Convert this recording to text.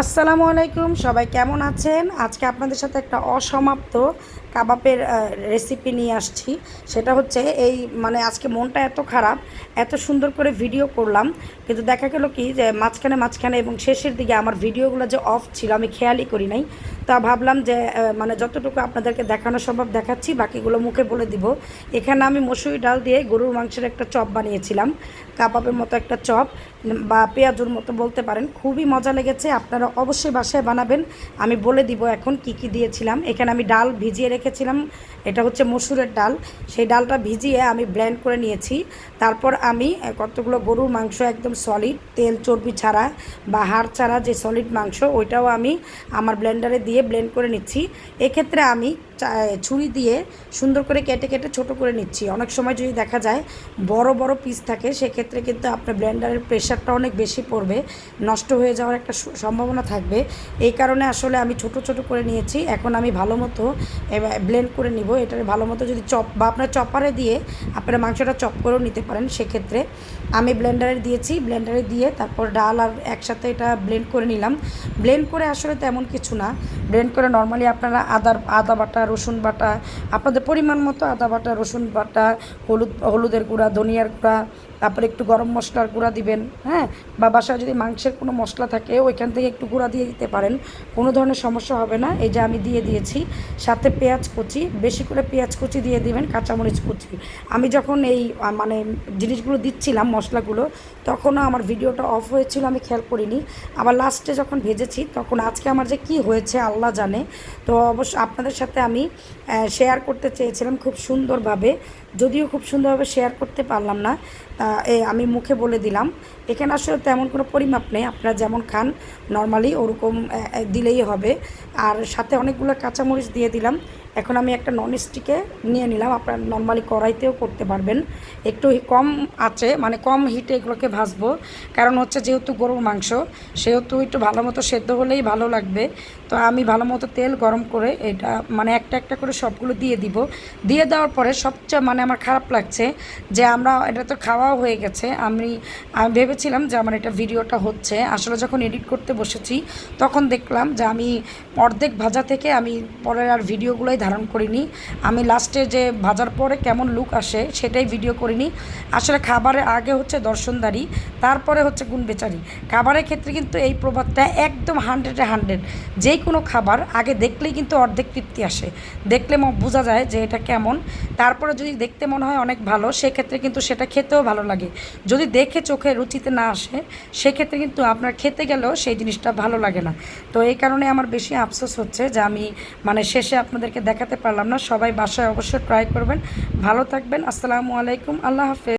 আসসালামু আলাইকুম, সবাই কেমন আছেন? আজকে আপনাদের সাথে একটা অসমাপ্ত কাবাবের রেসিপি নিয়ে আসছি। সেটা হচ্ছে এই মানে আজকে মনটা এত খারাপ, এত সুন্দর করে ভিডিও করলাম। কিন্তু দেখা গেল কি যে মাঝখানে মাঝখানে এবং শেষের দিকে আমার ভিডিওগুলো যে অফ ছিল, আমি খেয়ালই করি নাই। তা ভাবলাম যে মানে যতটুকু আপনাদেরকে দেখানো সম্ভব দেখাচ্ছি, বাকিগুলো মুখে বলে দিব। এখানে আমি মসুরি ডাল দিয়ে গরুর মাংসের একটা চপ বানিয়েছিলাম। কাবাবের মতো একটা চপ, বা পেঁয়াজুর মতো বলতে পারেন। খুবই মজা লেগেছে, আপনারা অবশ্যই বাসায় বানাবেন। আমি বলে দিব এখন কি কি দিয়েছিলাম। এখানে আমি ডাল ভিজিয়ে রেখেছিলাম। এটা হচ্ছে মসুরের ডাল। সেই ডালটা ভিজিয়ে আমি ব্ল্যান্ড করে নিয়েছি। তারপর আমি কতগুলো গরুর মাংস একদম সলিড তেল, চর্বি ছাড়া বা হাড় ছাড়া যে সলিড মাংস, ওইটাও আমি আমার ব্লেন্ডারে দিয়ে ব্লেন্ড করে নিচ্ছি। এক্ষেত্রে আমি ছুরি দিয়ে সুন্দর করে কেটে কেটে ছোট করে নিচ্ছি। অনেক সময় যদি দেখা যায় বড় বড় পিস থাকে, সেক্ষেত্রে কিন্তু আপনার ব্লেন্ডারের প্রেশারটা অনেক বেশি পড়বে, নষ্ট হয়ে যাওয়ার একটা সম্ভাবনা থাকবে। এই কারণে আসলে আমি ছোট ছোট করে নিয়েছি। এখন আমি ভালো মতো ব্লেন্ড করে নিব। এটার ভালো মতো যদি চপ, বা আপনার চপারে দিয়ে আপনারা মাংসটা চপ করেও নিতে পারেন, সেক্ষেত্রে আমি ব্লেন্ডারে দিয়েছি। ব্লেন্ডারে দিয়ে তারপর ডাল আর একসাথে এটা ব্লেন্ড করে নিলাম। ব্লেন্ড করে আসলে তেমন কিছু না। ব্লেন্ড করে নর্মালি আপনারা আদার, আদা বাটা, রসুন বাটা, আপনাদের পরিমাণ মতো আদা বাটা, রসুন বাটা, হলুদ, হলুদের গুঁড়া, ধনিয়ার গুঁড়া তারপরে একটু গরম মশলার গুঁড়া দিবেন হ্যাঁ? বা বাসায় যদি মাংসের কোনো মশলা থাকে, ওইখান থেকে একটু গুঁড়া দিয়ে দিতে পারেন। কোনো ধরনের সমস্যা হবে না। এই যে আমি দিয়ে দিয়েছি, সাথে পেঁয়াজ কুচি, বেশি করে পেঁয়াজ কুচি দিয়ে দিবেন, কাঁচামরিচ কুচি। আমি যখন এই মানে জিনিসগুলো দিচ্ছিলাম, মশলাগুলো, তখনও আমার ভিডিওটা অফ হয়েছিল, আমি খেয়াল করিনি। আবার লাস্টে যখন ভেজেছি, তখন আজকে আমার যে কি হয়েছে, আল্লাহ জানে। তো অবশ্য আপনাদের সাথে আমি শেয়ার করতে চেয়েছিলাম খুব সুন্দরভাবে। যদিও খুব সুন্দরভাবে শেয়ার করতে পারলাম না আমি মুখে বলে দিলাম। এখানে আসলে তেমন কোনো পরিমাপ নেই। আপনারা যেমন খান নর্মালি ওরকম দিলেই হবে। আর সাথে অনেকগুলো কাঁচামরিচ দিয়ে দিলাম। এখন আমি একটা নন স্টিকে নিয়ে নিলাম। আপনারা নর্মালি কড়াইতেও করতে পারবেন। একটু কম আছে মানে কম হিটে এগুলোকে ভাজবো। কারণ হচ্ছে যেহেতু গরুর মাংস, সেহেতু একটু ভালো মতো সেদ্ধ হলেই ভালো লাগবে। তো আমি ভালো মতো তেল গরম করে এটা মানে একটা একটা করে সবগুলো দিয়ে দিব। দিয়ে দেওয়ার পরে সবচেয়ে মানে আমার খারাপ লাগছে যে আমরা, এটা তো খাওয়াও হয়ে গেছে। আমি আমি ভেবেছিলাম যে আমার এটা ভিডিওটা হচ্ছে। আসলে যখন এডিট করতে বসেছি, তখন দেখলাম যে আমি অর্ধেক ভাজা থেকে আমি পরের আর ভিডিওগুলোই ধারণ করিনি। আমি লাস্টে যে ভাজার পরে কেমন লুক আসে, সেটাই ভিডিও করিনি। আসলে খাবারের আগে হচ্ছে দর্শনদারি, তারপরে হচ্ছে গুণবেচারি। খাবারের ক্ষেত্রে কিন্তু এই প্রবাদটা একদম হান্ড্রেডে হান্ড্রেড যেই কোনো খাবার আগে দেখলেই কিন্তু অর্ধেক তৃপ্তি আসে। দেখলে বোঝা যায় যে এটা কেমন। তারপরে যদি দেখতে মনে হয় অনেক ভালো, সেক্ষেত্রে কিন্তু সেটা খেতেও ভালো লাগে। যদি দেখে চোখে রুচিতে না আসে, সেক্ষেত্রে কিন্তু আপনার খেতে গেলেও সেই জিনিসটা ভালো লাগে না। তো এই কারণে আমার বেশি আফসোস হচ্ছে যে আমি মানে শেষে আপনাদেরকে দেখাতে পারলাম না। সবাই বাসায় অবশ্যই ট্রাই করবেন। ভালো থাকবেন। আসসালামু আলাইকুম। আল্লাহ হাফেজ।